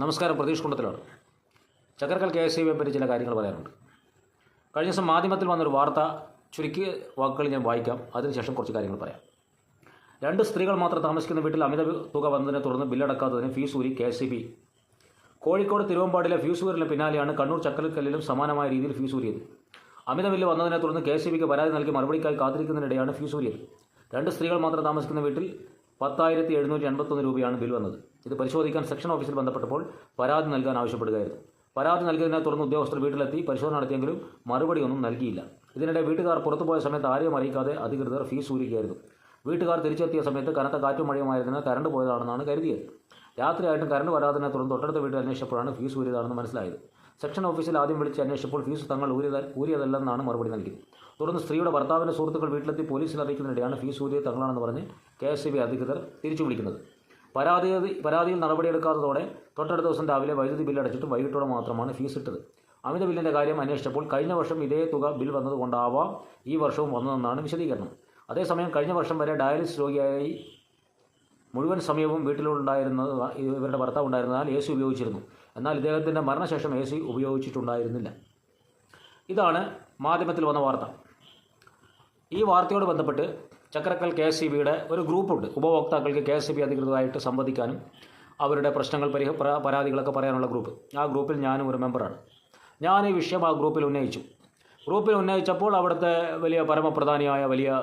നമസ്കാരം പ്രതീഷ് കുണ്ടത്തിലാണ്. Chakkarakkal K S I പറ്റി ചില കാര്യങ്ങൾ പറയാനുണ്ട്. കഴിഞ്ഞ ദിവസം മാധ്യമത്തിൽ വന്നൊരു വാർത്ത ചുരുക്കിയ വാക്കുകൾ ഞാൻ വായിക്കാം. അതിനുശേഷം കുറച്ച് കാര്യങ്ങൾ പറയാം. രണ്ട് സ്ത്രീകൾ മാത്രം താമസിക്കുന്ന വീട്ടിൽ അമിത തുക വന്നതിനെ തുടർന്ന് ബില്ലടക്കാത്തതിന് ഫീസ് ഊരി K S E B. Kozhikode തിരുവമ്പാടിലെ fuse ഊരിന് പിന്നാലെയാണ് കണ്ണൂർ ചക്കരക്കല്ലിലും സമാനമായ രീതിയിൽ ഫ്യൂസ് ഊരിയത്. അമിത ബില്ല് വന്നതിനെ തുടർന്ന് കെ എസ് ഇ ബിക്ക് പരാതി നൽകി മറുപടിക്കായി കാത്തിരിക്കുന്നതിനിടെയാണ് ഫ്യൂസ് ഊരിയത്. രണ്ട് സ്ത്രീകൾ മാത്രം താമസിക്കുന്ന വീട്ടിൽ പത്തായിരത്തി എഴുന്നൂറ്റി എൺപത്തൊന്ന് രൂപയാണ് ബിൽ വന്നത്. ഇത് പരിശോധിക്കാൻ സെക്ഷൻ ഓഫീസിൽ ബന്ധപ്പെട്ടപ്പോൾ പരാതി നൽകാൻ ആവശ്യപ്പെടുകയായിരുന്നു. പരാതി നൽകിയതിനെ തുടർന്ന് ഉദ്യോഗസ്ഥർ വീട്ടിലെത്തി പരിശോധന നടത്തിയെങ്കിലും മറുപടിയൊന്നും നൽകിയില്ല. ഇതിനിടെ വീട്ടുകാർ പുറത്തുപോയ സമയത്ത് ആരെയും അറിയിക്കാതെ അധികൃതർ ഫീസ് ഊരിക്കുകയായിരുന്നു വീട്ടുകാർ തിരിച്ചെത്തിയ സമയത്ത് കനത്ത കാറ്റും മഴയുമായതിനാൽ കറണ്ട് പോയതാണെന്നാണ് കരുതിയത്. രാത്രിയായിട്ടും കറണ്ട് വരാതിനെ തുടർന്ന് തൊട്ടടുത്ത വീട്ടിൽ അന്വേഷിച്ചപ്പോഴാണ് ഫീസ് ഊരിയതാണെന്ന് മനസ്സിലായത്. സെക്ഷൻ ഓഫീസിൽ ആദ്യം വിളിച്ച് അന്വേഷിച്ചപ്പോൾ ഫീസ് തങ്ങൾ ഊരിയത ഊരിയതല്ലെന്നാണ് മറുപടി നൽകിയത്. തുടർന്ന് സ്ത്രീയുടെ ഭർത്താവിന്റെ സുഹൃത്തുക്കൾ വീട്ടിലെത്തി പോലീസിൽ അറിയിക്കുന്നതിനിടെയാണ് ഫീസ് ഊരിയത് തങ്ങളാണെന്ന് പറഞ്ഞ് കെ എസ് സി ബി അധികൃതർ തിരിച്ചു വിളിക്കുന്നത്. പരാതി പരാതിയിൽ നടപടിയെടുക്കാത്തതോടെ തൊട്ടടുത്ത ദിവസം രാവിലെ വൈദ്യുതി ബില്ല് അടച്ചിട്ട് വൈകിട്ടോടെ മാത്രമാണ് ഫീസ് ഇട്ടത്. അമിത ബില്ലിന്റെ കാര്യം അന്വേഷിച്ചപ്പോൾ കഴിഞ്ഞ വർഷം ഇതേ തുക ബിൽ വന്നതുകൊണ്ടാവാം ഈ വർഷവും വന്നതെന്നാണ് വിശദീകരണം. അതേസമയം കഴിഞ്ഞ വർഷം വരെ ഡയാലിസിസ് രോഗിയായി മുഴുവൻ സമയവും വീട്ടിലുണ്ടായിരുന്നത് ഇവരുടെ ഭർത്താവ് ഉണ്ടായിരുന്നതിനാൽ സി ഉപയോഗിച്ചിരുന്നു. എന്നാൽ ഇദ്ദേഹത്തിന്റെ മരണശേഷം എ സി ഉപയോഗിച്ചിട്ടുണ്ടായിരുന്നില്ല. ഇതാണ് മാധ്യമത്തിൽ വന്ന വാർത്ത. ഈ വാർത്തയോട് ബന്ധപ്പെട്ട് ചക്രക്കൽ കെ എസ് സി ബിയുടെ ഒരു ഗ്രൂപ്പുണ്ട്. ഉപഭോക്താക്കൾക്ക് കെ എസ് സി ബി അധികൃതമായിട്ട് സംവദിക്കാനും അവരുടെ പ്രശ്നങ്ങൾ പരിഹ പരാതികളൊക്കെ പറയാനുള്ള ഗ്രൂപ്പ്. ആ ഗ്രൂപ്പിൽ ഞാനും ഒരു മെമ്പറാണ്. ഞാൻ ഈ വിഷയം ആ ഗ്രൂപ്പിൽ ഉന്നയിച്ചു. ഗ്രൂപ്പിൽ ഉന്നയിച്ചപ്പോൾ അവിടുത്തെ വലിയ പരമപ്രധാനിയായ വലിയ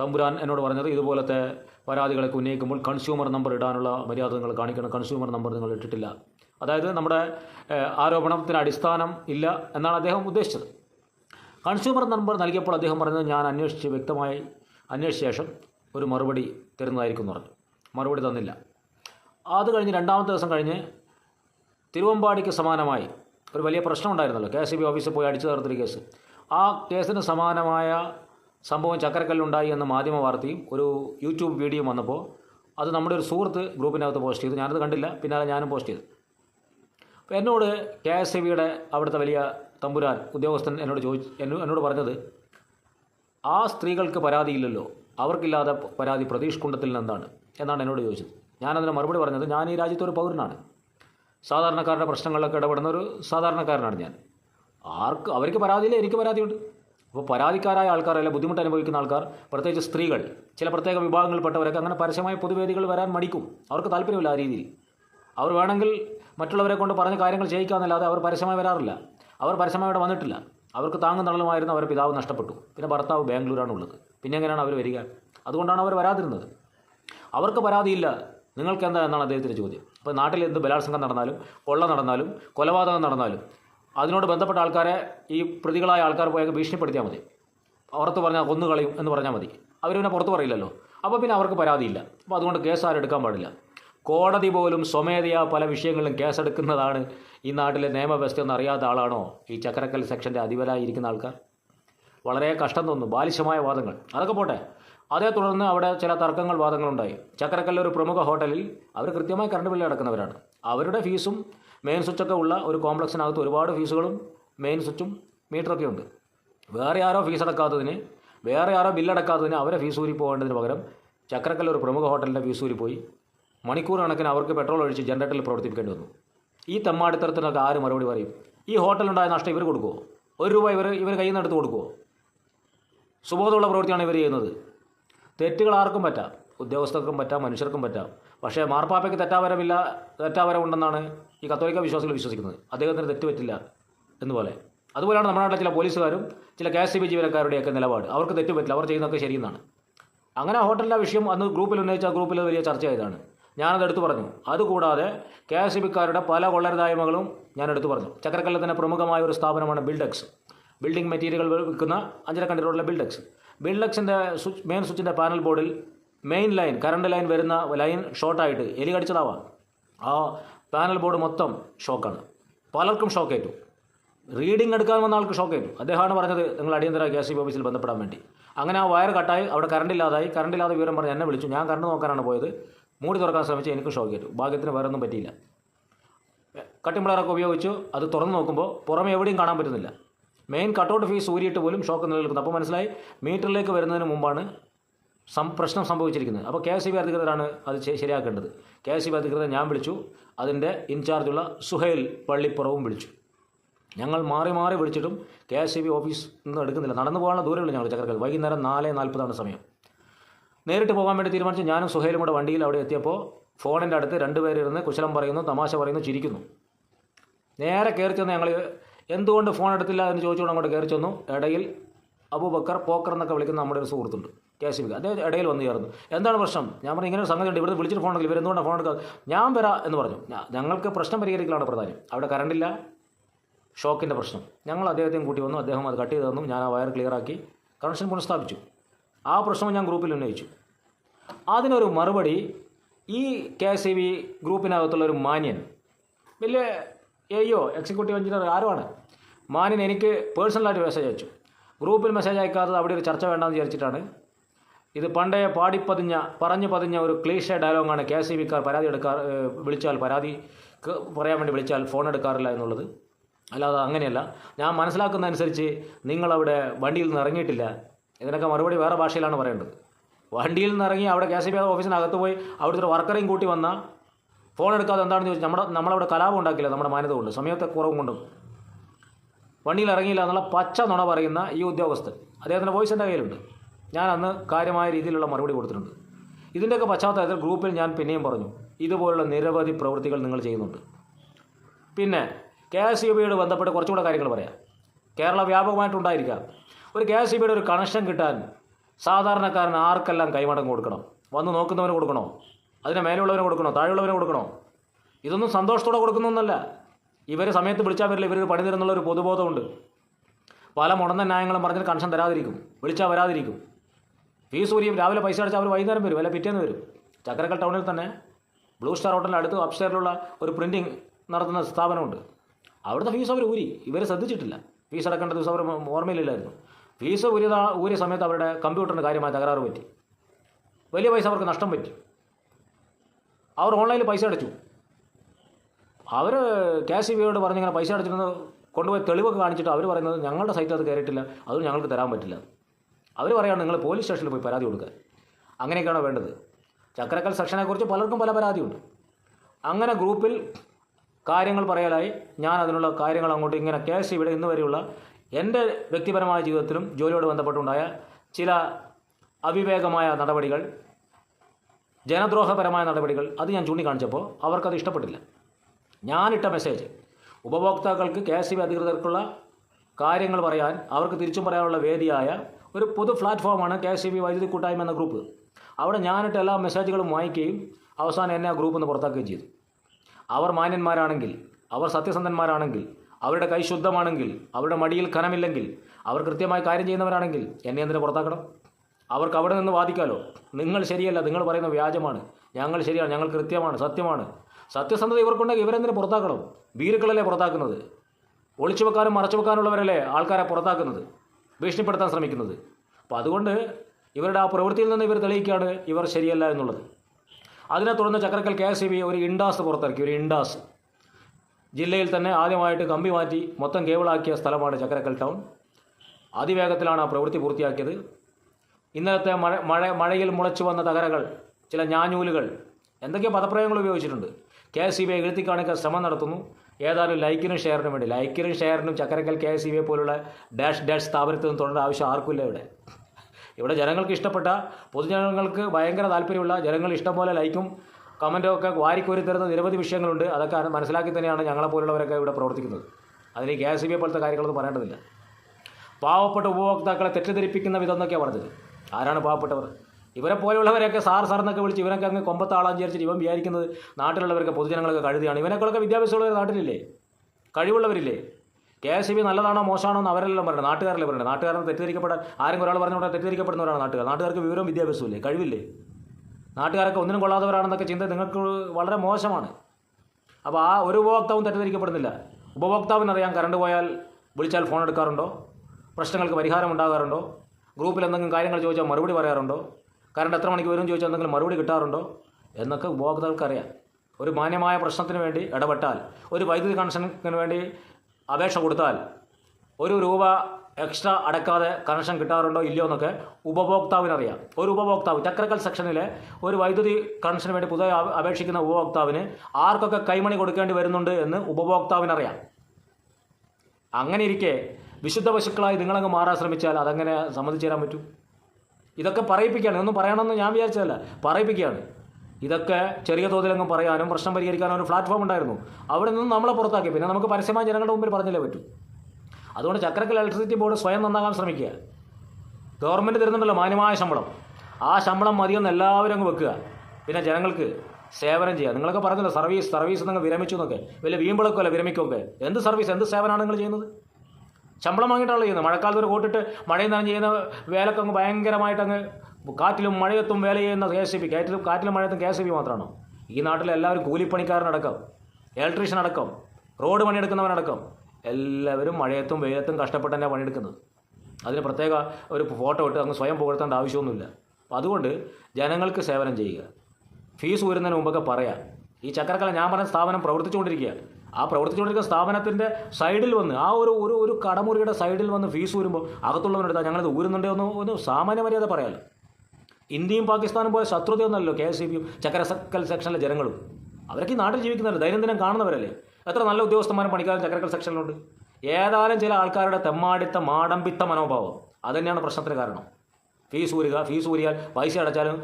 തമ്പുരാൻ എന്നോട് പറഞ്ഞത് ഇതുപോലത്തെ പരാതികളൊക്കെ ഉന്നയിക്കുമ്പോൾ കൺസ്യൂമർ നമ്പർ ഇടാനുള്ള മര്യാദ നിങ്ങൾ കാണിക്കണം കൺസ്യൂമർ നമ്പർ നിങ്ങൾ ഇട്ടിട്ടില്ല. അതായത് നമ്മുടെ ആരോപണത്തിന് അടിസ്ഥാനം ഇല്ല എന്നാണ് അദ്ദേഹം ഉദ്ദേശിച്ചത്. കൺസ്യൂമർ നമ്പർ നൽകിയപ്പോൾ അദ്ദേഹം പറഞ്ഞത് ഞാൻ അന്വേഷിച്ച് വ്യക്തമായി അന്വേഷിച്ച ശേഷം ഒരു മറുപടി തരുന്നതായിരിക്കും എന്ന് പറഞ്ഞു. മറുപടി തന്നില്ല. അത് കഴിഞ്ഞ് രണ്ടാമത്തെ ദിവസം കഴിഞ്ഞ് തിരുവമ്പാടിക്ക് സമാനമായി ഒരു വലിയ പ്രശ്നം ഉണ്ടായിരുന്നല്ലോ. കെ എസ് ബി ഓഫീസിൽ പോയി അടിച്ചു തകർത്തൊരു കേസ്. ആ കേസിന് സമാനമായ സംഭവം ചക്കരക്കല്ലുണ്ടായി എന്ന മാധ്യമ വാർത്തയും ഒരു യൂട്യൂബ് വീഡിയോ വന്നപ്പോൾ അത് നമ്മുടെ ഒരു സുഹൃത്ത് ഗ്രൂപ്പിനകത്ത് പോസ്റ്റ് ചെയ്തു. ഞാനത് കണ്ടില്ല. പിന്നാലെ ഞാനും പോസ്റ്റ് ചെയ്തു. എന്നോട് കെ എസ് എ ബിയുടെ അവിടുത്തെ വലിയ തമ്പുരാൻ ഉദ്യോഗസ്ഥൻ എന്നോട് ചോദിച്ചു എന്നോ- എന്നോട് പറഞ്ഞത് ആ സ്ത്രീകൾക്ക് പരാതിയില്ലല്ലോ. അവർക്കില്ലാതെ പരാതി പ്രതീഷ് കുണ്ടത്തിൽ നിന്നാണ് എന്നാണ് എന്നോട് ചോദിച്ചത്. ഞാനതിന് മറുപടി പറഞ്ഞത് ഞാൻ ഈ രാജ്യത്തെ ഒരു പൗരനാണ്. സാധാരണക്കാരുടെ പ്രശ്നങ്ങളിലൊക്കെ ഇടപെടുന്ന ഒരു സാധാരണക്കാരനാണ് ഞാൻ. ആർക്ക് അവർക്ക് പരാതിയില്ല എനിക്ക് പരാതിയുണ്ട്. അപ്പോൾ പരാതിക്കാരായ ആൾക്കാർ അല്ലെങ്കിൽ ബുദ്ധിമുട്ട് അനുഭവിക്കുന്ന ആൾക്കാർ പ്രത്യേകിച്ച് സ്ത്രീകൾ ചില പ്രത്യേക വിഭാഗങ്ങളിൽപ്പെട്ടവരൊക്കെ അങ്ങനെ പരസ്യമായ പൊതുവേദികൾ വരാൻ മടിക്കും. അവർക്ക് താല്പര്യമില്ല ആ രീതിയിൽ. അവർ വേണമെങ്കിൽ മറ്റുള്ളവരെ കൊണ്ട് പറഞ്ഞ കാര്യങ്ങൾ ചെയ്യിക്കാമെന്നല്ലാതെ അവർ പരസ്യമായി വരാറില്ല. അവർ പരസ്യമായി ഇവിടെ വന്നിട്ടില്ല. അവർക്ക് താങ്ങും തള്ളുമായിരുന്ന അവരുടെ പിതാവ് നഷ്ടപ്പെട്ടു. പിന്നെ ഭർത്താവ് ബാംഗ്ലൂരാണ് ഉള്ളത് പിന്നെ എങ്ങനെയാണ് അവർ വരിക? അതുകൊണ്ടാണ് അവർ വരാതിരുന്നത്. അവർക്ക് പരാതിയില്ല. നിങ്ങൾക്ക് എന്താ എന്നാണ് അദ്ദേഹത്തിന്റെ ചോദ്യം. അപ്പോൾ നാട്ടിൽ എന്ത് ബലാത്സംഗം നടന്നാലും കൊള്ള നടന്നാലും കൊലപാതകം നടന്നാലും അതിനോട് ബന്ധപ്പെട്ട ആൾക്കാരെ ഈ പ്രതികളായ ആൾക്കാർ പോയൊക്കെ ഭീഷണിപ്പെടുത്തിയാൽ മതി. പുറത്ത് പറഞ്ഞാൽ കൊന്നുകളയും എന്ന് പറഞ്ഞാൽ മതി. അവർ പിന്നെ പുറത്ത് പറയില്ലല്ലോ. അപ്പോൾ പിന്നെ അവർക്ക് പരാതിയില്ല. അപ്പോൾ അതുകൊണ്ട് കേസ് ആരെടുക്കാൻ പാടില്ല. കോടതി പോലും സ്വമേധയാ പല വിഷയങ്ങളിലും കേസെടുക്കുന്നതാണ് ഈ നാട്ടിലെ നിയമവ്യവസ്ഥ എന്ന് അറിയാത്ത ആളാണോ ഈ ചക്കരക്കൽ സെക്ഷന്റെ അധിപരായിരിക്കുന്ന ആൾക്കാർ? വളരെ കഷ്ടം തോന്നുന്നു. ബാലിശമായ വാദങ്ങൾ. അതൊക്കെ പോട്ടെ. അതേ തുടർന്ന് അവിടെ ചില തർക്കങ്ങൾ വാദങ്ങളുണ്ടായി. ചക്കരക്കല്ല് ഒരു പ്രമുഖ ഹോട്ടലിൽ അവർ കൃത്യമായി കറണ്ട് ബില്ല് അടക്കുന്നവരാണ്. അവരുടെ ഫീസും മെയിൻ സ്വിച്ചൊക്കെ ഉള്ള ഒരു കോംപ്ലക്സിനകത്ത് ഒരുപാട് ഫീസുകളും മെയിൻ സ്വിച്ചും മീറ്ററൊക്കെ ഉണ്ട്. വേറെ ആരോ ഫീസ് അടക്കാത്തതിന് വേറെ ആരോ ബില്ലടക്കാത്തതിന് അവരെ ഫീസ് ഊരി പോകേണ്ടതിന് പകരം ചക്രക്കല്ല് ഒരു പ്രമുഖ ഹോട്ടലിന്റെ ഫീസ് ഊരി പോയി മണിക്കൂർ കണക്കിന് അവർക്ക് പെട്രോൾ ഒഴിച്ച് ജനറേറ്ററിൽ പ്രവർത്തിപ്പിക്കേണ്ടി വന്നു. ഈ തെമ്മാടിത്തരത്തിനൊക്കെ ആര് മറുപടി പറയും? ഈ ഹോട്ടലുണ്ടായ നഷ്ടം ഇവർ കൊടുക്കുമോ ഒരു രൂപ ഇവർ ഇവർ കയ്യിൽ നിന്ന് എടുത്ത് കൊടുക്കുമോ സുബോധമുള്ള പ്രവൃത്തിയാണ് ഇവർ ചെയ്യുന്നത്. തെറ്റുകൾ ആർക്കും പറ്റാം. ഉദ്യോഗസ്ഥർക്കും പറ്റാം മനുഷ്യർക്കും പറ്റാം. പക്ഷേ മാർപ്പാപ്പയ്ക്ക് തെറ്റാവരമില്ല തെറ്റാവരമുണ്ടെന്നാണ് ഈ കത്തോലിക്ക വിശ്വാസികൾ വിശ്വസിക്കുന്നത്. അദ്ദേഹത്തിന് തെറ്റ് പറ്റില്ല എന്നുപോലെ. അതുപോലെയാണ് നമ്മുടെ നാട്ടിലെ ചില പോലീസുകാരും ചില കെ എസ് സി ബി ജീവനക്കാരുടെയൊക്കെ നിലപാട്. അവർക്ക് തെറ്റ് പറ്റില്ല. അവർ ചെയ്യുന്നതൊക്കെ ശരിയെന്നാണ്. അങ്ങനെ ഹോട്ടലിന്റെ വിഷയം അന്ന് ഗ്രൂപ്പിൽ ഉന്നയിച്ച ഗ്രൂപ്പിൽ വലിയ ചർച്ചയായതാണ് ഞാനത് എടുത്തു പറഞ്ഞു. അതുകൂടാതെ കെ എസ് ബിക്കാരുടെ പല കൊള്ളരുതായ്മകളും ഞാൻ എടുത്തു പറഞ്ഞു. ചക്രക്കല്ലത്തിന്റെ പ്രമുഖമായ ഒരു സ്ഥാപനമാണ് ബിൽഡെക്സ്. ബിൽഡിംഗ് മെറ്റീരിയലുകൾ വിൽക്കുന്ന അഞ്ചരക്കണ്ടി റോഡിലെ ബിൽഡെക്സ്. ബിൽഡെക്സിന്റെ സ്വിച്ച് മെയിൻ സ്വിച്ചിന്റെ പാനൽ ബോർഡിൽ മെയിൻ ലൈൻ കറണ്ട് ലൈൻ വരുന്ന ലൈൻ ഷോർട്ടായിട്ട് എലി കടിച്ചതാവാം. ആ പാനൽ ബോർഡ് മൊത്തം ഷോക്കാണ് പലർക്കും ഷോക്കേറ്റു റീഡിംഗ് എടുക്കാൻ വന്ന ആൾക്ക് ഷോക്കേറ്റു അദ്ദേഹമാണ് പറഞ്ഞത് നിങ്ങൾ അടിയന്തര കെ എസ് ഓഫീസിൽ ബന്ധപ്പെടാൻ വേണ്ടി. അങ്ങനെ ആ വയർ കട്ടായി അവിടെ കറണ്ട് ഇല്ലാതായി. കറണ്ട് ഇല്ലാതെ വിവരം പറഞ്ഞ് എന്നെ വിളിച്ചു. ഞാൻ കറണ്ട് നോക്കാനാണ് പോയത്. മൂടി തുറക്കാൻ ശ്രമിച്ച എനിക്കും ഷോക്ക് ഏറ്റു ഭാഗ്യത്തിന് വേറെ ഒന്നും പറ്റിയില്ല. കട്ടിമ്പിളറൊക്കെ ഉപയോഗിച്ചു. അത് തുറന്നു നോക്കുമ്പോൾ പുറമെ എവിടെയും കാണാൻ പറ്റുന്നില്ല. മെയിൻ കട്ടൗട്ട് ഫീസ് ഊരിയിട്ട് പോലും ഷോക്ക് നിലനിൽക്കുന്നു. അപ്പോൾ മനസ്സിലായി മീറ്ററിലേക്ക് വരുന്നതിന് മുമ്പാണ് സം പ്രശ്നം സംഭവിച്ചിരിക്കുന്നത്. അപ്പോൾ കെ എസ് ബി അധികൃതരാണ് അത് ശരിയാക്കേണ്ടത്. കെ എസ് സി ബി അധികൃതരെ ഞാൻ വിളിച്ചു. അതിന്റെ ഇൻചാർജുള്ള സുഹൈൽ പള്ളിപ്പുറവും വിളിച്ചു. ഞങ്ങൾ മാറി മാറി വിളിച്ചിട്ടും K S C B office നിന്ന് എടുക്കുന്നില്ല. നടന്നു പോകാനുള്ള ദൂരമുള്ളൂ ഞങ്ങൾ ചക്കരക്കൽ വൈകുന്നേരം നാല് നാൽപ്പതാണ് സമയം. നേരിട്ട് പോകാൻ വേണ്ടി തീരുമാനിച്ച് ഞാനും സുഹേലും കൂടെ വണ്ടിയിൽ അവിടെ എത്തിയപ്പോൾ ഫോണിന്റെ അടുത്ത് രണ്ടുപേരിരുന്ന് കുശലം പറയുന്നു തമാശ പറയുന്നു ചിരിക്കുന്നു. നേരെ കയറി ചെന്ന് ഞങ്ങൾ എന്തുകൊണ്ട് ഫോൺ എടുത്തില്ല എന്ന് ചോദിച്ചുകൊണ്ട് അങ്ങോട്ട് കയറി ചെന്നു. ഇടയിൽ അബൂബക്കർ പോക്കർ എന്നൊക്കെ വിളിക്കുന്ന നമ്മുടെ ഒരു സുഹൃത്തുണ്ട് കെ അദ്ദേഹം ഇടയിൽ വന്നു ചേർന്നു. എന്താണ് പ്രശ്നം? ഞാൻ പറഞ്ഞു ഇങ്ങനെ ഒരു സംഗതി ഉണ്ട് ഇവിടെ വിളിച്ചിട്ട് ഫോൺ ഇവർ എന്തുകൊണ്ടാണ് ഫോൺ എടുക്കുക ഞാൻ വരാം എന്ന് പറഞ്ഞു. ഞങ്ങൾക്ക് പ്രശ്നം പരിഹരിക്കലാണ് പ്രധാനം. അവിടെ കറണ്ടില്ല ഷോക്കിന്റെ പ്രശ്നം. ഞങ്ങൾ അദ്ദേഹത്തെയും കൂട്ടി വന്നു. അദ്ദേഹം അത് കട്ട് ചെയ്ത് തന്നു. ഞാൻ ആ വയർ ക്ലിയറാക്കി കണക്ഷൻ പുനഃസ്ഥാപിച്ചു. ആ പ്രശ്നം ഞാൻ ഗ്രൂപ്പിൽ ഉന്നയിച്ചു. അതിനൊരു മറുപടി ഈ കെ എസ് ഇ ബി ഗ്രൂപ്പിനകത്തുള്ള ഒരു മാന്യൻ വലിയ എയ്യോ എക്സിക്യൂട്ടീവ് എഞ്ചിനീയർ ആരുമാണ്? മാന്യൻ എനിക്ക് പേഴ്സണലായിട്ട് മെസ്സേജ് അയച്ചു. ഗ്രൂപ്പിൽ മെസ്സേജ് അയക്കാത്തത് അവിടെ ഒരു ചർച്ച വേണ്ടെന്ന് വിചാരിച്ചിട്ടാണ്. ഇത് പണ്ടേ പാടിപ്പതിഞ്ഞ പറഞ്ഞു പതിഞ്ഞ ഒരു ക്ലീഷ ഡയലോഗാണ് കെ എസ് ഇ ബിക്കാർ പരാതി എടുക്കാർ വിളിച്ചാൽ പരാതി പറയാൻ വേണ്ടി വിളിച്ചാൽ ഫോൺ എടുക്കാറില്ല എന്നുള്ളത്. അല്ലാതെ അങ്ങനെയല്ല. ഞാൻ മനസ്സിലാക്കുന്ന അനുസരിച്ച് നിങ്ങളവിടെ വണ്ടിയിൽ നിന്ന് ഇറങ്ങിയിട്ടില്ല. ഇതിനൊക്കെ മറുപടി വേറെ ഭാഷയിലാണ് പറയേണ്ടത്. വണ്ടിയിൽ നിന്ന് ഇറങ്ങി അവിടെ കെ എസ് ബി ഓഫീസിനകത്ത് പോയി അവിടുത്തെ വർക്കറേയും കൂട്ടി വന്ന ഫോൺ എടുക്കാതെ എന്താണെന്ന് ചോദിച്ചാൽ നമ്മുടെ നമ്മളവിടെ കലാപം ഉണ്ടാക്കില്ല നമ്മുടെ മാന്യത കൊണ്ട് സമയത്തെ കുറവും കൊണ്ടും. വണ്ടിയിൽ ഇറങ്ങിയില്ല എന്നുള്ള പച്ച നുണ പറയുന്ന ഈ ഉദ്യോഗസ്ഥൻ. അദ്ദേഹത്തിന്റെ വോയിസ് എന്റെ കയ്യിലുണ്ട്. ഞാൻ അന്ന് കാര്യമായ രീതിയിലുള്ള മറുപടി കൊടുത്തിട്ടുണ്ട്. ഇതിന്റെയൊക്കെ പശ്ചാത്തലത്തിൽ ഗ്രൂപ്പിൽ ഞാൻ പിന്നെയും പറഞ്ഞു ഇതുപോലുള്ള നിരവധി പ്രവൃത്തികൾ നിങ്ങൾ ചെയ്യുന്നുണ്ട്. പിന്നെ കെ എസ് യു ബിയോട് ബന്ധപ്പെട്ട് കുറച്ചുകൂടെ കാര്യങ്ങൾ പറയാം. കേരള വ്യാപകമായിട്ടുണ്ടായിരിക്കാം. ഒരു കെ എസ് ഇ ബിയുടെ ഒരു കണക്ഷൻ കിട്ടാൻ സാധാരണക്കാരൻ ആർക്കെല്ലാം കൈമടം കൊടുക്കണം? വന്ന് നോക്കുന്നവന് കൊടുക്കണോ? അതിന് മേലെയുള്ളവന് കൊടുക്കണോ? താഴെയുള്ളവന് കൊടുക്കണോ? ഇതൊന്നും സന്തോഷത്തോടെ കൊടുക്കുന്നൊന്നല്ല. ഇവർ സമയത്ത് വിളിച്ചാൽ വരില്ല. ഇവർ പണി തരുന്നുള്ള ഒരു പൊതുബോധമുണ്ട്. പല മുടന്ന ന്യായങ്ങളും പറഞ്ഞിട്ട് കണക്ഷൻ തരാതിരിക്കും. വിളിച്ചാൽ വരാതിരിക്കും. ഫീസ് ഊരിയും രാവിലെ പൈസ അടച്ചാൽ അവർ വൈകുന്നേരം വരും. അല്ല പിറ്റേന്ന് വരും. ചക്കരക്കൽ ടൗണിൽ തന്നെ ബ്ലൂ സ്റ്റാർ ഹോട്ടലിന്റെ അടുത്ത് അപ്സ്റ്റേറിലുള്ള ഒരു പ്രിന്റിങ് നടത്തുന്ന സ്ഥാപനമുണ്ട്. അവിടുത്തെ ഫീസ് അവർ ഊരി. ഇവർ ശ്രദ്ധിച്ചിട്ടില്ല. ഫീസ് അടക്കേണ്ട ദിവസം അവർ ഓർമ്മയിലില്ലായിരുന്നു. ഫീസ് ഊരിയ ഊരിയ സമയത്ത് അവരുടെ കമ്പ്യൂട്ടറിന് കാര്യമായ തകരാറ് പറ്റി. വലിയ പൈസ അവർക്ക് നഷ്ടം പറ്റി. അവർ ഓൺലൈനിൽ പൈസ അടച്ചു. അവർ കെ സി ബിയോട് പറഞ്ഞിങ്ങനെ പൈസ അടച്ചിരുന്നത് കൊണ്ടുപോയി തെളിവൊക്കെ കാണിച്ചിട്ട് അവർ പറയുന്നത് ഞങ്ങളുടെ സൈറ്റിൽ അത് കയറിയിട്ടില്ല അത് ഞങ്ങൾക്ക് തരാൻ പറ്റില്ല. അവർ പറയാണ് നിങ്ങൾ പോലീസ് സ്റ്റേഷനിൽ പോയി പരാതി കൊടുക്കുക അങ്ങനെയൊക്കെയാണ് വേണ്ടത്. ചക്രക്കൽ സെക്ഷനെക്കുറിച്ച് പലർക്കും പല പരാതിയുണ്ട്. അങ്ങനെ ഗ്രൂപ്പിൽ കാര്യങ്ങൾ പറയാനായി ഞാൻ അതിനുള്ള കാര്യങ്ങൾ അങ്ങോട്ട് ഇങ്ങനെ കെ ഇവിടെ ഇന്ന് വരെയുള്ള എന്റെ വ്യക്തിപരമായ ജീവിതത്തിലും ജോലിയോട് ബന്ധപ്പെട്ടുണ്ടായ ചില അവിവേകമായ നടപടികൾ ജനദ്രോഹപരമായ നടപടികൾ അത് ഞാൻ ചൂണ്ടിക്കാണിച്ചപ്പോൾ അവർക്കത് ഇഷ്ടപ്പെട്ടില്ല. ഞാനിട്ട മെസ്സേജ് ഉപഭോക്താക്കൾക്ക് കെ എസ് അധികൃതർക്കുള്ള കാര്യങ്ങൾ പറയാൻ അവർക്ക് തിരിച്ചും പറയാനുള്ള വേദിയായ ഒരു പൊതു പ്ലാറ്റ്ഫോമാണ് കെ എസ് വൈദ്യുതി കൂട്ടായ്മ എന്ന ഗ്രൂപ്പ്. അവിടെ ഞാനിട്ട് എല്ലാ മെസ്സേജുകളും വായിക്കുകയും അവസാനം എന്നെ ആ ഗ്രൂപ്പിൽ നിന്ന് പുറത്താക്കുകയും ചെയ്തു. അവർ മാന്യന്മാരാണെങ്കിൽ അവർ സത്യസന്ധന്മാരാണെങ്കിൽ അവരുടെ കൈ ശുദ്ധമാണെങ്കിൽ അവരുടെ മടിയിൽ ഖനമില്ലെങ്കിൽ അവർ കൃത്യമായി കാര്യം ചെയ്യുന്നവരാണെങ്കിൽ എന്നെ എന്തിനു പുറത്താക്കണം? അവർക്ക് അവിടെ നിന്ന് വാദിക്കാലോ? നിങ്ങൾ ശരിയല്ല നിങ്ങൾ പറയുന്ന വ്യാജമാണ്. ഞങ്ങൾ ശരിയാണ് ഞങ്ങൾ കൃത്യമാണ് സത്യമാണ്. സത്യസന്ധത ഇവർക്കുണ്ടെങ്കിൽ ഇവരെന്തിനു പുറത്താക്കണം? ഭീരുക്കളല്ലേ പുറത്താക്കുന്നത്? ഒളിച്ചു വെക്കാനും മറച്ചു വെക്കാനുള്ളവരല്ലേ ആൾക്കാരെ പുറത്താക്കുന്നത്? ഭീഷണിപ്പെടുത്താൻ ശ്രമിക്കുന്നത്? അപ്പോൾ അതുകൊണ്ട് ഇവരുടെ ആ പ്രവൃത്തിയിൽ നിന്ന് ഇവർ തെളിയിക്കുകയാണ് ഇവർ ശരിയല്ല എന്നുള്ളത്. അതിനെ തുടർന്ന് ചക്രക്കൽ കെ എസ് ഒരു ഇൻഡാസ് പുറത്തിറക്കി ഒരു ഇൻഡാസ് ജില്ലയിൽ തന്നെ ആദ്യമായിട്ട് കമ്പി മാറ്റി മൊത്തം കേബിളാക്കിയ സ്ഥലമാണ് ചക്കരക്കൽ ടൗൺ. അതിവേഗത്തിലാണ് ആ പ്രവൃത്തി പൂർത്തിയാക്കിയത്. ഇന്നലത്തെ മഴ മഴ മഴയിൽ മുളച്ചു വന്ന തകരകൾ ചില ഞാഞ്ഞൂലുകൾ എന്തൊക്കെയോ പദപ്രയോഗങ്ങൾ ഉപയോഗിച്ചിട്ടുണ്ട്. കെ എസ് സി ബി എഴുത്തി കാണിക്കാൻ ശ്രമം നടത്തുന്നു. ഏതായാലും ലൈക്കിനും ഷെയറിനും വേണ്ടി ലൈക്കിനും ഷെയറിനും Chakkarakkal K S C B പോലുള്ള ഡാഷ് ഡാഷ് സ്ഥാപനത്തിൽ നിന്ന് തുടരേണ്ട ആവശ്യം ആർക്കുമില്ല ഇവിടെ. ഇവിടെ ജനങ്ങൾക്ക് ഇഷ്ടപ്പെട്ട പൊതുജനങ്ങൾക്ക് ഭയങ്കര താല്പര്യമുള്ള ജനങ്ങൾ ഇഷ്ടം പോലെ ലൈക്കും കമന്റും ഒക്കെ വാരിക്കോരി തരുന്ന നിരവധി വിഷയങ്ങളുണ്ട്. അതൊക്കെ മനസ്സിലാക്കി തന്നെയാണ് ഞങ്ങളെപ്പോലുള്ളവരൊക്കെ ഇവിടെ പ്രവർത്തിക്കുന്നത്. അതിന് കെ എസ് ബി പോലത്തെ കാര്യങ്ങളൊന്നും പറയേണ്ടതില്ല. പാവപ്പെട്ട ഉപഭോക്താക്കളെ തെറ്റിദ്ധരിപ്പിക്കുന്ന വിധം എന്നൊക്കെയാണ് പറഞ്ഞത്. ആരാണ് പാവപ്പെട്ടവർ? ഇവരെ പോലെയുള്ളവരെയൊക്കെ സാർ സാർ വിളിച്ച് ഇവനൊക്കെ അങ്ങ് കൊമ്പത്താളാൻ വിചാരിച്ചിട്ട് ഇവൻ വിചാരിക്കുന്നത് നാട്ടിലുള്ളവരൊക്കെ പൊതുജനങ്ങളൊക്കെ കഴുതിയാണ്. ഇവനെക്കൊള്ളൊക്കെ വിദ്യാഭ്യാസമുള്ളവർ നാട്ടിലില്ലേ? കഴിവുള്ളവരില്ലേ? കെ എസ് ഇ ബി നല്ലതാണോ മോശമാണോ എന്ന് അവരെല്ലാം പറയുന്നത് നാട്ടുകാരല്ലേ പറയുന്നത് നാട്ടുകാരെ തെറ്റിദ്ധരിക്കപ്പെടാൻ ആരെങ്കിലും ഒരാൾ പറഞ്ഞുകൊണ്ട് തെറ്റിദ്ധരിക്കപ്പെടുന്നവരാണ് നാട്ടുകാർ. നാട്ടുകാർക്ക് വിവരവും വിദ്യാഭ്യാസമില്ലേ കഴിവില്ലേ? നാട്ടുകാരൊക്കെ ഒന്നിനും കൊള്ളാത്തവരാണെന്നൊക്കെ ചിന്ത നിങ്ങൾക്ക് വളരെ മോശമാണ്. അപ്പോൾ ആ ഒരു ഉപഭോക്താവും തെറ്റിദ്ധരിക്കപ്പെടുന്നില്ല. ഉപഭോക്താവിനറിയാം കറണ്ട് പോയാൽ വിളിച്ചാൽ ഫോൺ എടുക്കാറുണ്ടോ? പ്രശ്നങ്ങൾക്ക് പരിഹാരം ഉണ്ടാകാറുണ്ടോ? ഗ്രൂപ്പിൽ എന്തെങ്കിലും കാര്യങ്ങൾ ചോദിച്ചാൽ മറുപടി പറയാറുണ്ടോ? കറണ്ട് എത്ര മണിക്ക് വരും ചോദിച്ചാൽ എന്തെങ്കിലും മറുപടി കിട്ടാറുണ്ടോ? എന്നൊക്കെ ഉപഭോക്താക്കൾക്കറിയാം ഒരു മാന്യമായ പ്രശ്നത്തിന് വേണ്ടി ഇടപെട്ടാൽ ഒരു വൈദ്യുതി കണക്ഷന് വേണ്ടി അപേക്ഷ കൊടുത്താൽ ഒരു രൂപ എക്സ്ട്രാ അടക്കാതെ കണക്ഷൻ കിട്ടാറുണ്ടോ ഇല്ലയോ എന്നൊക്കെ ഉപഭോക്താവിനറിയാം. ഒരു ഉപഭോക്താവ് ചക്രക്കൽ സെക്ഷനിലെ ഒരു വൈദ്യുതി കണക്ഷന് വേണ്ടി പുതിയ അപ- അപേക്ഷിക്കുന്ന ഉപഭോക്താവിന് ആർക്കൊക്കെ കൈമണി കൊടുക്കേണ്ടി വരുന്നുണ്ട് എന്ന് ഉപഭോക്താവിനറിയാം. അങ്ങനെ ഇരിക്കെ വിശുദ്ധ പശുക്കളായി നിങ്ങളങ്ങ് മാറാൻ ശ്രമിച്ചാൽ അതങ്ങനെ സമ്മതിച്ചു തരാൻ പറ്റൂ. ഇതൊക്കെ പറയിപ്പിക്കുകയാണ്. ഒന്നും പറയണമെന്ന് ഞാൻ വിചാരിച്ചതല്ല. പറയിപ്പിക്കുകയാണ്. ഇതൊക്കെ ചെറിയ തോതിലങ്ങ് പറയാനും പ്രശ്നം പരിഹരിക്കാനും ഒരു പ്ലാറ്റ്ഫോം ഉണ്ടായിരുന്നു. അവിടെ നിന്ന് നമ്മളെ പുറത്താക്കി. പിന്നെ നമുക്ക് പരസ്യമായി ജനങ്ങളുടെ മുമ്പിൽ പറഞ്ഞില്ലേ പറ്റൂ. അതുകൊണ്ട് ചക്രക്കൽ ഇലക്ട്രിസിറ്റി ബോർഡ് സ്വയം നന്നാകാൻ ശ്രമിക്കുക. ഗവൺമെന്റ് തരുന്നുണ്ടല്ലോ മാന്യമായ ശമ്പളം. ആ ശമ്പളം മതിയെന്ന് എല്ലാവരും അങ്ങ് വെക്കുക. പിന്നെ ജനങ്ങൾക്ക് സേവനം ചെയ്യുക. നിങ്ങളൊക്കെ പറഞ്ഞല്ലോ സർവീസ് സർവീസ് നിങ്ങൾ വിരമിച്ചു എന്നൊക്കെ. വലിയ വീമ്പിളക്കല്ല വിരമിക്കുമൊക്കെ എന്ത് സർവീസ് എന്ത് സേവനമാണ് നിങ്ങൾ ചെയ്യുന്നത്? ശമ്പളം വാങ്ങിയിട്ടാണല്ലോ ചെയ്യുന്നത്. മഴക്കാലത്ത് ഒരു കോട്ടിട്ട് മഴയിൽ നിന്നും ചെയ്യുന്ന വേലക്ക് അങ്ങ് ഭയങ്കരമായിട്ട് അങ്ങ് കാറ്റിലും മഴയത്തും വേല ചെയ്യുന്ന കെ എസ് കാറ്റിലും കാറ്റിലും മഴയത്തും കെ മാത്രമാണോ? ഈ നാട്ടിലെ എല്ലാവരും കൂലിപ്പണിക്കാരനടക്കം ഇലക്ട്രീഷ്യൻ അടക്കം റോഡ് പണിയെടുക്കുന്നവനടക്കം. എല്ലാവരും മഴയത്തും വെയിലത്തും കഷ്ടപ്പെട്ട് തന്നെ പണിയെടുക്കുന്നത്. അതിന് പ്രത്യേക ഒരു ഫോട്ടോ ഇട്ട് അങ്ങ് സ്വയം പുകഴ്ത്തേണ്ട ആവശ്യമൊന്നുമില്ല. അപ്പോൾ അതുകൊണ്ട് ജനങ്ങൾക്ക് സേവനം ചെയ്യുക. ഫീസ് വരുന്നതിന് മുമ്പൊക്കെ പറയാം ഈ ചക്രക്കല ഞാൻ പറഞ്ഞ സ്ഥാപനം പ്രവർത്തിച്ചുകൊണ്ടിരിക്കുക ആ പ്രവർത്തിച്ചുകൊണ്ടിരിക്കുന്ന സ്ഥാപനത്തിന്റെ സൈഡിൽ വന്ന് ആ ഒരു ഒരു ഒരു കടമുറിയുടെ സൈഡിൽ വന്ന് ഫീസ് ഊരുമ്പോൾ അകത്തുള്ളവരെടുത്താൽ ഞങ്ങളിത് ഊരുന്നുണ്ടോ എന്ന് ഒന്ന് സാമാന്യ മര്യാദ പറയാമല്ലോ ഇന്ത്യയും പാകിസ്ഥാനും പോലെ ശത്രുതയൊന്നുമല്ലോ കെ എസ് സി ബിയും ചക്രക്കൽ സെക്ഷനിലെ ജനങ്ങളും. അവരൊക്കെ ഈ നാട്ടിൽ ജീവിക്കുന്നവരല്ലേ ദൈനംദിനം കാണുന്നവരല്ലേ? എത്ര നല്ല ഉദ്യോഗസ്ഥന്മാരും പണിക്കാരും ചക്രക്കൽ സെക്ഷനിലുണ്ട്. ഏതാനും ചില ആൾക്കാരുടെ തെമ്മാടിത്ത മാടമ്പിത്ത മനോഭാവം. അതുതന്നെയാണ് പ്രശ്നത്തിന് കാരണം. ഫീസ് ഊരുക ഫീസ് ഊരിയാൽ പൈസ അടച്ചാലും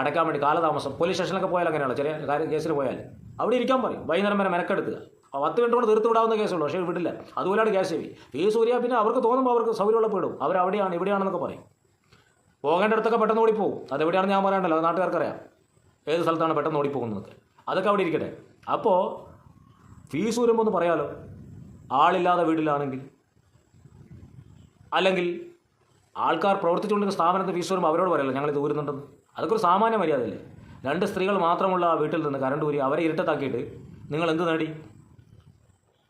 അടയ്ക്കാൻ വേണ്ടി കാലതാമസം. പോലീസ് സ്റ്റേഷനിലൊക്കെ പോയാൽ അങ്ങനെയാണ് ചെറിയ കാര്യം കേസിൽ പോയാൽ. അവിടെ ഇരിക്കാൻ പറയും വൈകുന്നേരം വരെ മെനക്കെടുത്തുക ആ, പത്ത് മിനിറ്റ് കൊണ്ട് തീർത്ത് വിടാവുന്ന കേസുള്ളൂ പക്ഷേ വിടില്ല. അതുപോലെയാണ് ഗ്യാസ് ചെയ്യും ഫീസ് ഊരിയാൽ പിന്നെ അവർക്ക് തോന്നുമ്പോൾ അവർക്ക് സൗകര്യമുള്ള പെടും അവരവിടെയാണ് ഇവിടെയാണെന്നൊക്കെ പറയും. പോകേണ്ടടുത്തൊക്കെ പെട്ടെന്ന് ഓടിപ്പോകും അതെവിടെയാണെന്ന് ഞാൻ പറയണ്ടല്ലോ അത് നാട്ടുകാർക്കറിയാം. ഏത് സ്ഥലത്താണ് പെട്ടെന്ന് ഓടിപ്പോകുന്നതൊക്കെ അതൊക്കെ അവിടെ ഇരിക്കട്ടെ. അപ്പോൾ ഫീസ് വരുമ്പോൾ ഒന്ന് പറയാലോ. ആളില്ലാതെ വീട്ടിലാണെങ്കിൽ അല്ലെങ്കിൽ ആൾക്കാർ പ്രവർത്തിച്ചുകൊണ്ടിരിക്കുന്ന സ്ഥാപനത്തിൽ ഫീസ് വരുമ്പോൾ അവരോട് പറയല്ലോ ഇത് ഊരുന്നുണ്ടെന്ന്. അതൊക്കെ ഒരു സാമാന്യ മര്യാദയല്ലേ. രണ്ട് സ്ത്രീകൾ മാത്രമുള്ള ആ വീട്ടിൽ നിന്ന് കറണ്ട് ഊരി അവരെ ഇരുട്ടത്താക്കിയിട്ട് നിങ്ങൾ എന്ത് നേടി?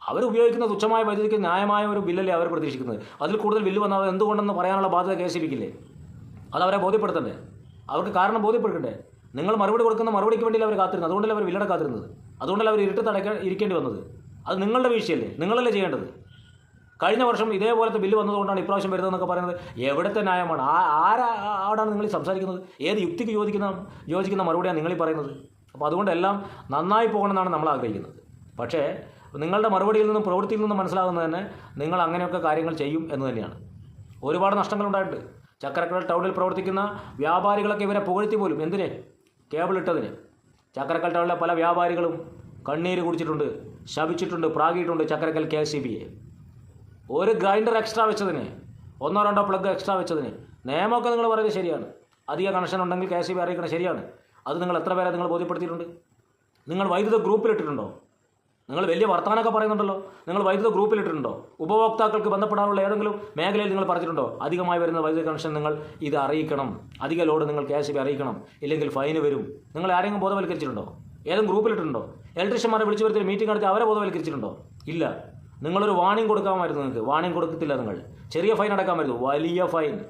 അവർ ഉപയോഗിക്കുന്ന തുച്ഛമായ വൈദ്യുതിക്ക് ന്യായമായ ഒരു ബില്ലല്ലേ അവർ പ്രതീക്ഷിക്കുന്നത്. അതിൽ കൂടുതൽ ബില്ല് വന്നാൽ എന്തുകൊണ്ടെന്ന് പറയാനുള്ള ബാധ്യത കെ സി ബിക്കില്ലേ? അത് അവരെ ബോധ്യപ്പെടുത്തണ്ടേ? അവർക്ക് കാരണം ബോധ്യപ്പെടുക്കണ്ടേ നിങ്ങൾ മറുപടി കൊടുക്കുന്ന മറുപടിക്ക് വേണ്ടിയല്ല അവർ കാത്തിരുന്നത്? അതുകൊണ്ടല്ലേ അവർ വില്ലട കാത്തിരുന്നത് അതുകൊണ്ടല്ലേ അവർ ഇരുട്ട് തടയ്ക്ക ഇരിക്കേണ്ടി വന്നത്. അത് നിങ്ങളുടെ വീഴ്ചയല്ലേ? നിങ്ങളല്ലേ ചെയ്യേണ്ടത്? കഴിഞ്ഞ വർഷം ഇതേപോലത്തെ ബില്ല് വന്നതുകൊണ്ടാണ് ഇപ്രാവശ്യം വരുന്നതെന്നൊക്കെ പറയുന്നത് എവിടുത്തെ ന്യായമാണ്? ആ ആരാ ആടാണ് നിങ്ങൾ സംസാരിക്കുന്നത്? ഏത് യുക്തിക്ക് യോജിക്കുന്ന യോജിക്കുന്ന മറുപടിയാണ് നിങ്ങളീ പറയുന്നത്? അപ്പോൾ അതുകൊണ്ടെല്ലാം നന്നായി പോകണമെന്നാണ് നമ്മൾ ആഗ്രഹിക്കുന്നത്. പക്ഷേ നിങ്ങളുടെ മറുപടിയിൽ നിന്നും പ്രവൃത്തിയിൽ നിന്നും മനസ്സിലാകുന്നത് തന്നെ നിങ്ങൾ അങ്ങനെയൊക്കെ കാര്യങ്ങൾ ചെയ്യും എന്ന് തന്നെയാണ്. ഒരുപാട് നഷ്ടങ്ങളുണ്ടായിട്ടുണ്ട് ചക്കരക്കൽ ടൗണിൽ പ്രവർത്തിക്കുന്ന വ്യാപാരികളൊക്കെ ഇവരെ പുകഴ്ത്തി പോലും. എന്തിനെ? കേബിൾ ഇട്ടതിന്. ചക്കരക്കൽ ടൗണിലെ പല വ്യാപാരികളും കണ്ണീര് കുടിച്ചിട്ടുണ്ട് ശപിച്ചിട്ടുണ്ട് പ്രാഗിയിട്ടുണ്ട് ചക്കരക്കൽ കെ എസ് സി ഒരു ഗ്രൈൻഡർ എക്സ്ട്രാ വെച്ചതിന് ഒന്നോ രണ്ടോ പ്ലഗ് എക്സ്ട്രാ വെച്ചതിന് നിയമമൊക്കെ നിങ്ങൾ പറയുന്നത് ശരിയാണ്. അധിക കണക്ഷൻ ഉണ്ടെങ്കിൽ കെ എസ് ബി അറിയിക്കണം ശരിയാണ്. അത് നിങ്ങൾ എത്ര പേരെ നിങ്ങൾ ബോധ്യപ്പെടുത്തിയിട്ടുണ്ട്? നിങ്ങൾ വൈദ്യുത ഗ്രൂപ്പിലിട്ടിട്ടുണ്ടോ? നിങ്ങൾ വലിയ വർത്തമാനമൊക്കെ പറയുന്നുണ്ടല്ലോ. നിങ്ങൾ വൈദ്യുത ഗ്രൂപ്പിലിട്ടിട്ടുണ്ടോ? ഉപഭോക്താക്കൾക്ക് ബന്ധപ്പെടാനുള്ള ഏതെങ്കിലും മേഖലയിൽ നിങ്ങൾ പറഞ്ഞിട്ടുണ്ടോ? അധികമായി വരുന്ന വൈദ്യുത കണക്ഷൻ നിങ്ങൾ ഇത് അറിയിക്കണം. അധിക ലോഡ് നിങ്ങൾ കെ അറിയിക്കണം. ഇല്ലെങ്കിൽ ഫൈന് വരും. നിങ്ങൾ ആരെങ്കിലും ബോധവൽക്കരിച്ചിട്ടുണ്ടോ? ഏതെങ്കിലും ഗ്രൂപ്പിൽ ഇട്ടിട്ടുണ്ടോ ഇലക്ട്രീഷ്യന്മാരെ വിളിച്ചു വരുത്തി മീറ്റിംഗ് നടത്തി അവരെ ബോധവൽക്കരിച്ചിട്ടുണ്ടോ? ഇല്ല. നിങ്ങളൊരു വാണിംഗ് കൊടുക്കാമായിരുന്നു നിങ്ങൾക്ക്. വാണിംഗ് കൊടുക്കത്തില്ല നിങ്ങൾ. ചെറിയ ഫൈൻ അടക്കാമായിരുന്നു. വലിയ ഫൈൻ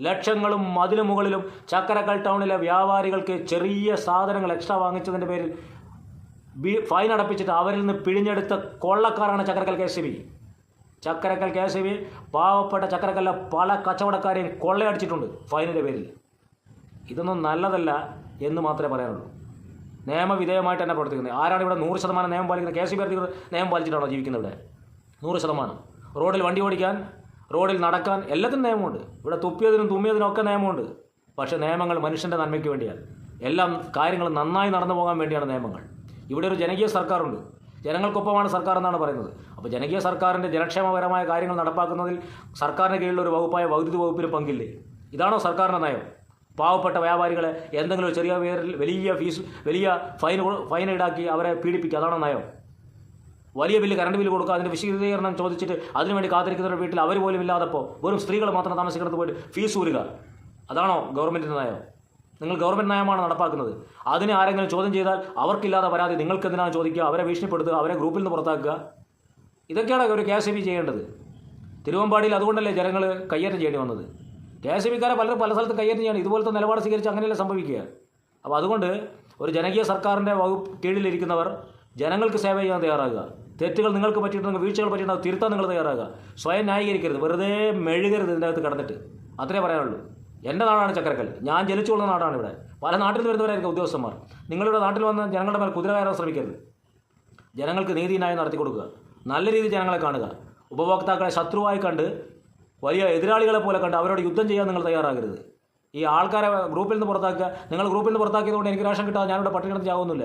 ലക്ഷങ്ങളും അതിനു മുകളിലും ചക്കരക്കൽ ടൗണിലെ വ്യാപാരികൾക്ക് ചെറിയ സാധനങ്ങൾ എക്സ്ട്രാ വാങ്ങിച്ചതിന്റെ പേരിൽ ഫൈൻ അടപ്പിച്ചിട്ട് അവരിൽ നിന്ന് പിഴിഞ്ഞെടുത്ത കൊള്ളക്കാരാണ് Chakkarakkal K C B. Chakkarakkal K C B പാവപ്പെട്ട ചക്കരക്കല്ലെ പല കച്ചവടക്കാരെയും കൊള്ളയടിച്ചിട്ടുണ്ട് ഫൈനിന്റെ പേരിൽ. ഇതൊന്നും നല്ലതല്ല എന്ന് മാത്രമേ പറയാനുള്ളൂ. നിയമവിധേയമായിട്ട് തന്നെ പ്രവർത്തിക്കുന്നത്. ആരാണ് ഇവിടെ നൂറ് ശതമാനം നിയമം പാലിക്കുന്നത്? കെ സി ബി അധികൃതർ നിയമം പാലിച്ചിട്ടാണോ ജീവിക്കുന്നത് ഇവിടെ? നൂറ് ശതമാനം. റോഡിൽ വണ്ടി ഓടിക്കാൻ റോഡിൽ നടക്കാൻ എല്ലാത്തിനും നിയമമുണ്ട്. ഇവിടെ തുപ്പിയതിനും തുമ്മിയതിനും ഒക്കെ നിയമമുണ്ട്. പക്ഷേ നിയമങ്ങൾ മനുഷ്യന്റെ നന്മയ്ക്ക് വേണ്ടിയാണ്. എല്ലാം കാര്യങ്ങൾ നന്നായി നടന്നു പോകാൻ വേണ്ടിയാണ് നിയമങ്ങൾ. ഇവിടെ ഒരു ജനകീയ സർക്കാരുണ്ട്. ജനങ്ങൾക്കൊപ്പമാണ് സർക്കാർ എന്നാണ് പറയുന്നത്. അപ്പോൾ ജനകീയ സർക്കാരിന്റെ ജനക്ഷേമപരമായ കാര്യങ്ങൾ നടപ്പാക്കുന്നതിൽ സർക്കാരിന് കീഴിലുള്ള ഒരു വകുപ്പായ വൈദ്യുതി വകുപ്പിന് പങ്കില്ലേ? ഇതാണോ സർക്കാരിന്റെ നയം. പാവപ്പെട്ട വ്യാപാരികളെ എന്തെങ്കിലും ചെറിയ പേരിൽ വലിയ ഫീസ് വലിയ ഫൈൻ ഫൈൻ ഈടാക്കി അവരെ പീഡിപ്പിക്കുക അതാണോ നയം. വലിയ ബില്ല് കറണ്ട് ബില്ല് കൊടുക്കുക അതിന്റെ വിശദീകരണം ചോദിച്ചിട്ട് അതിനുവേണ്ടി കാത്തിരിക്കുന്നവരുടെ വീട്ടിൽ അവർ പോലും ഇല്ലാതപ്പോൾ വെറും സ്ത്രീകൾ മാത്രം താമസിക്കുന്നത് പോയിട്ട് ഫീസ് ഊരുക. അതാണോ ഗവൺമെന്റിന്റെ നയം. നിങ്ങൾ ഗവൺമെന്റ് നയമാണ് നടപ്പാക്കുന്നത്. അതിനെ ആരെങ്കിലും ചോദ്യം ചെയ്താൽ അവർക്കില്ലാതെ പരാതി നിങ്ങൾക്ക് എന്തിനാണ് ചോദിക്കുക? അവരെ ഭീഷണിപ്പെടുത്തുക അവരെ ഗ്രൂപ്പിൽ നിന്ന് പുറത്താക്കുക. ഇതൊക്കെയാണ് ഒരു കെ എസ് ബി ചെയ്യേണ്ടത്. തിരുവമ്പാടിയിൽ അതുകൊണ്ടല്ലേ ജനങ്ങൾ കയ്യേറ്റം ചെയ്യേണ്ടി വന്നത്? കെ എസ് ബിക്കാരെ പലരും പല സ്ഥലത്തും കയ്യേറ്റം ചെയ്യണം. ഇതുപോലത്തെ നിലപാട് സ്വീകരിച്ച് അങ്ങനെയല്ലേ സംഭവിക്കുക? അപ്പോൾ അതുകൊണ്ട് ഒരു ജനകീയ സർക്കാരിന്റെ വകുപ്പ് കീഴിലിരിക്കുന്നവർ ജനങ്ങൾക്ക് സേവ ചെയ്യാൻ തയ്യാറാകുക. തെറ്റുകൾ നിങ്ങൾക്ക് പറ്റിയിട്ടുണ്ടെങ്കിൽ വീഴ്ചകൾ പറ്റിയിട്ടുണ്ടെങ്കിൽ തിരുത്താൻ നിങ്ങൾ തയ്യാറാകുക. സ്വയം ന്യായീകരിക്കരുത്. വെറുതെ മെഴുകരുത് ഇതിന്റെ അകത്ത് കടന്നിട്ട്. അത്രേ പറയാനുള്ളൂ. എന്റെ നാടാണ് ചക്കരക്കൽ ഞാൻ ജനിച്ചു കൊള്ളുന്ന നാടാണ് ഇവിടെ. പല നാട്ടിൽ വരുന്നവരായിരിക്കും ഉദ്യോഗസ്ഥന്മാർ. നിങ്ങളിവിടെ നാട്ടിൽ വന്ന് ജനങ്ങളുടെ മേൽ കുതിര കയറാൻ ശ്രമിക്കരുത്. ജനങ്ങൾക്ക് നീതിന്യായം നടത്തി കൊടുക്കുക. നല്ല രീതിയിൽ ജനങ്ങളെ കാണുക. ഉപഭോക്താക്കളെ ശത്രുവായി കണ്ട് വലിയ എതിരാളികളെ പോലെ കണ്ട് അവരോട് യുദ്ധം ചെയ്യാൻ നിങ്ങൾ തയ്യാറാകരുത്. ഈ ആൾക്കാരെ ഗ്രൂപ്പിൽ നിന്ന് പുറത്താക്കുക. നിങ്ങൾ ഗ്രൂപ്പിൽ നിന്ന് പുറത്താക്കിയതുകൊണ്ട് എനിക്ക് രാഷ്ട്രം കിട്ടാതെ ഞാനിവിടെ പട്ടിണി കിടന്ന് ചാവുന്നില്ല.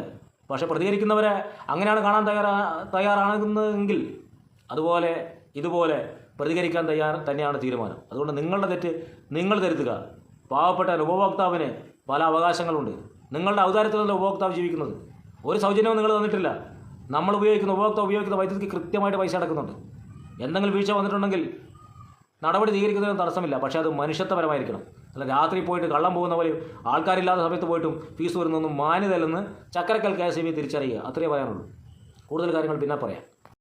പക്ഷേ പ്രതികരിക്കുന്നവരെ അങ്ങനെയാണ് കാണാൻ തയ്യാറാ തയ്യാറാകുന്നതെങ്കിൽ അതുപോലെ ഇതുപോലെ പ്രതികരിക്കാൻ തയ്യാർ തന്നെയാണ് തീരുമാനം. അതുകൊണ്ട് നിങ്ങളുടെ തെറ്റ് നിങ്ങൾ തിരുത്തുക പാവപ്പെട്ട ഉപഭോക്താവിന് പല അവകാശങ്ങളുണ്ട്. നിങ്ങളുടെ ഔദാര്യത്തിലല്ല ഉപഭോക്താവ് ജീവിക്കുന്നത്. ഒരു സൗജന്യവും നിങ്ങൾ തന്നിട്ടില്ല. നമ്മൾ ഉപയോഗിക്കുന്ന ഉപഭോക്താവ് ഉപയോഗിക്കുന്ന വൈദ്യുതിക്ക് കൃത്യമായിട്ട് പൈസ അടക്കുന്നുണ്ട്. എന്തെങ്കിലും വീഴ്ച വന്നിട്ടുണ്ടെങ്കിൽ നടപടി സ്വീകരിക്കുന്നതിന് തടസ്സമില്ല. പക്ഷേ അത് മനുഷ്യത്വപരമായിരിക്കണം. അല്ല രാത്രി പോയിട്ട് കള്ളം പോകുന്ന പോലെ ആൾക്കാരില്ലാത്ത സമയത്ത് പോയിട്ടും ഫീസ് വരുന്നൊന്നും മാന്യതല്ലെന്ന് ചക്കരക്കൽ കെ എസ് തിരിച്ചറിയുക. അത്രയേ പറയാനുള്ളൂ. കൂടുതൽ കാര്യങ്ങൾ പിന്നെ പറയാം.